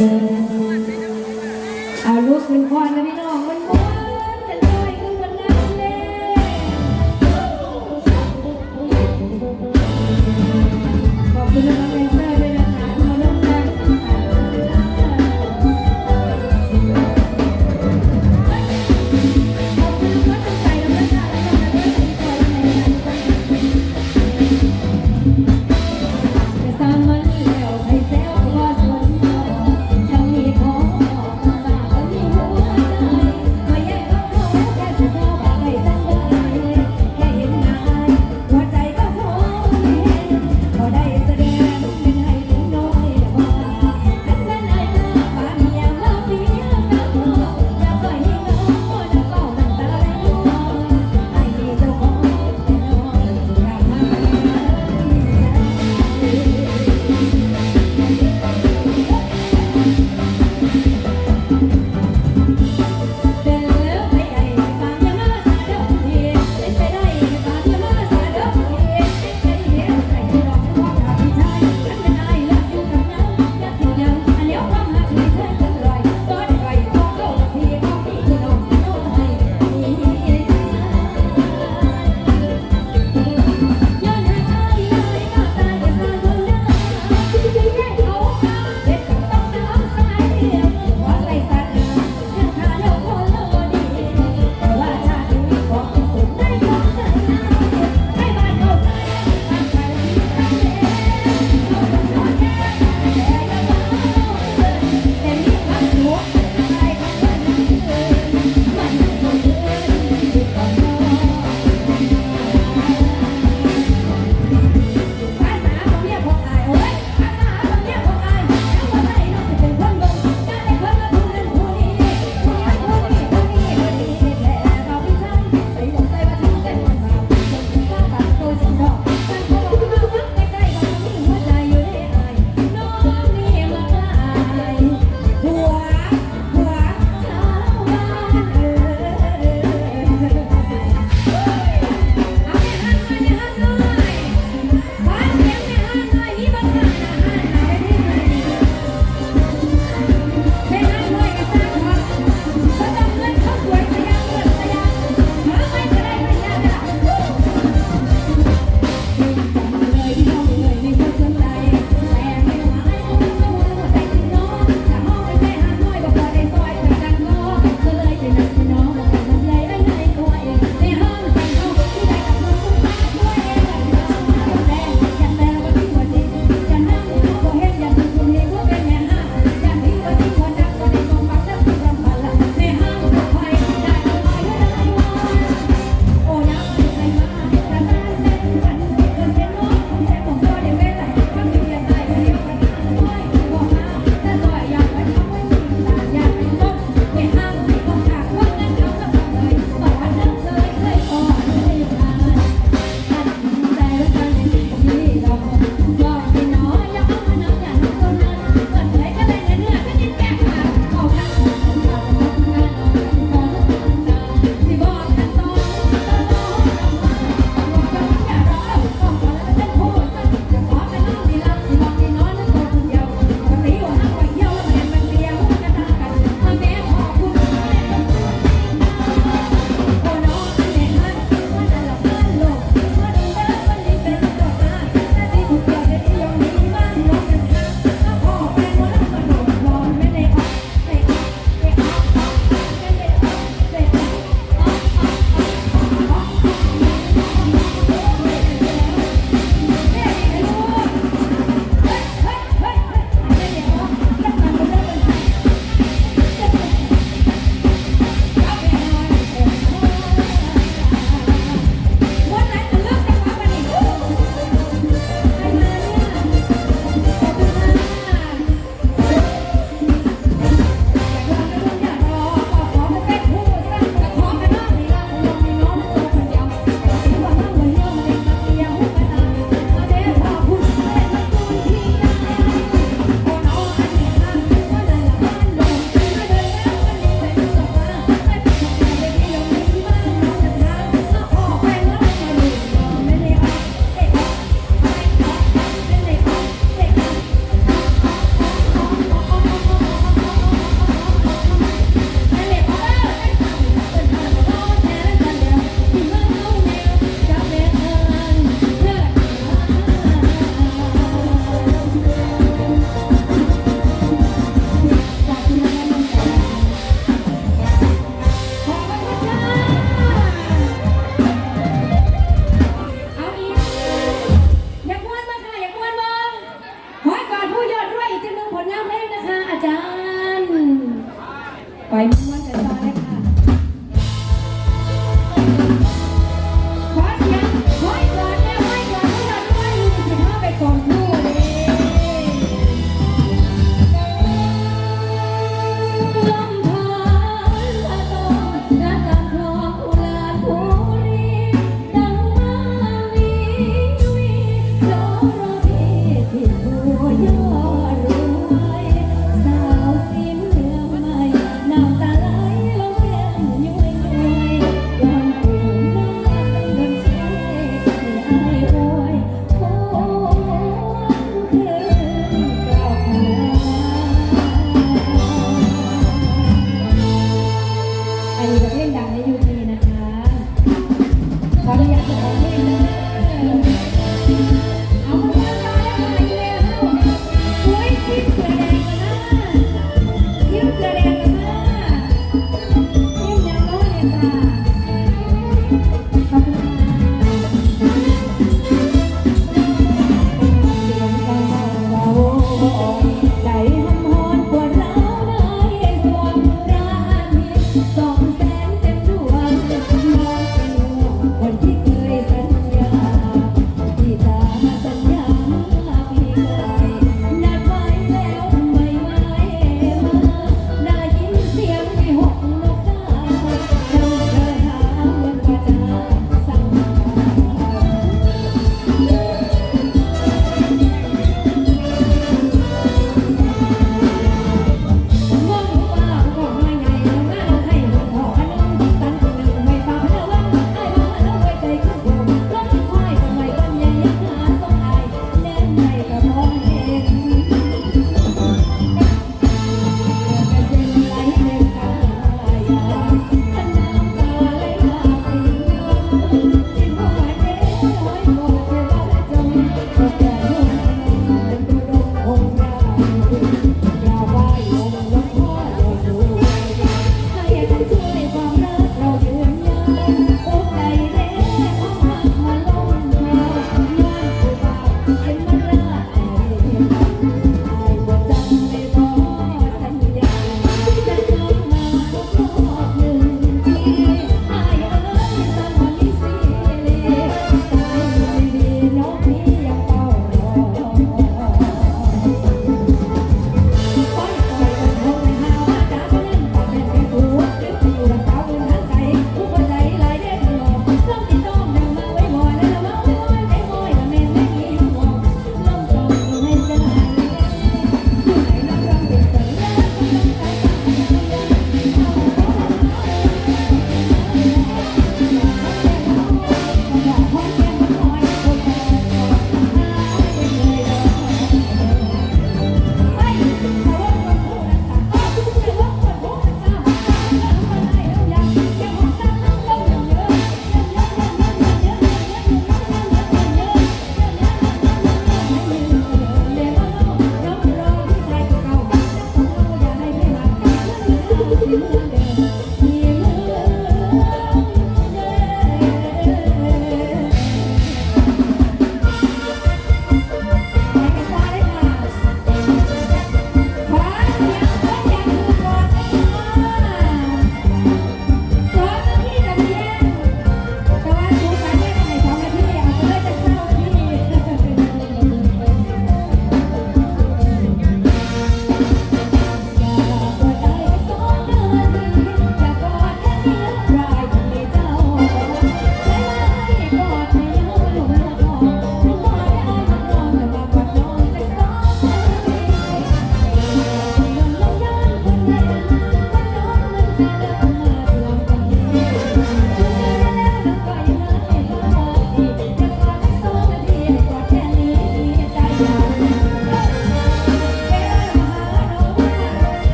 อาลูกคืนพ่อนะพี่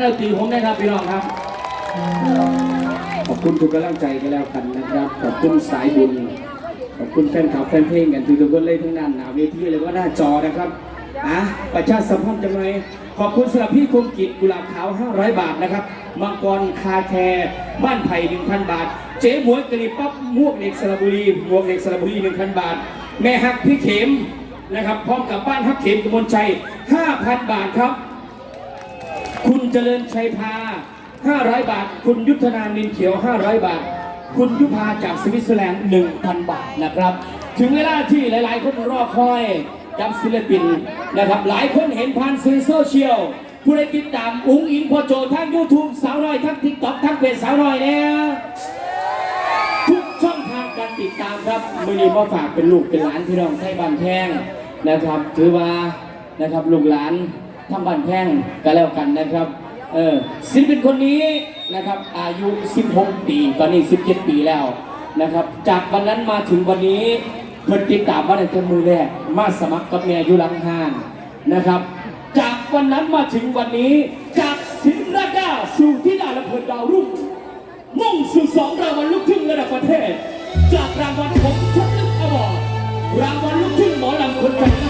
แล้วตีผมได้ครับพี่น้องครับ ขอบคุณทุกกำลังใจกันแล้วกันนะครับ ขอบคุณสายบุญ ขอบคุณแฟนคลับแฟนเพลงกันทุกๆคนเลยทั้งนั้นหนาเวทีเลยว่าหน้าจอนะครับอะประชาสัมพันธ์จังเลยขอบคุณสำหรับพี่คมกิจกุหลาบขาว 500 บาทนะครับ มังกรคาแคร์บ้านไผ่ 1,000 บาท เจ๊หมวยกะหรี่ปั๊บมวกเหล็กสระบุรีมวกเหล็กสระบุรี 1,000 บาท แม่ฮักพี่เข็มนะครับ พร้อมกับบ้านฮักเข็มกมลชัย 5,000 บาทครับ คุณเจริญชัยพา 500 บาท คุณยุทธนานินเขียว 500 บาท คุณยุพาจากสวิตเซอร์แลนด์1,000 บาทนะครับ ถึงเวลาที่หลาย ๆ คนรอคอยกับศิลปินนะครับ หลายคนเห็นผ่านสื่อโซเชียลผู้ใดติดตามอุ้งอิงพอโจทั้ง YouTube สาวน้อยทั้ง TikTok ทั้งเพจสาวน้อยเนี่ยทุกช่องทางการติดตามครับมือนี้มาฝากเป็นลูกเป็นหลานพี่น้องไทยบานแพงนะครับ ถือว่านะครับลูกหลาน ทั้งบ้านแพงก็แล้วกันนะครับ เออศิลปินคนนี้นะครับ อายุ 16 ปี ตอนนี้ 17 ปีแล้วนะครับ จากวันนั้นมาถึงวันนี้เพิ่นติดตามมาในแต่มือแรกมาสมัครกับแม่อยู่หลังห้านนะครับ จากวันนั้นมาถึงวันนี้ จากศิลปดาสู่ที่ดาและเพิ่นดาวรุ่งมุ่งสู่สองรางวัลลูกทุ่งระดับประเทศ จากรางวัลผมชัดลึกอวอร์ดรางวัลลูกทุ่งหมอลำคนใจม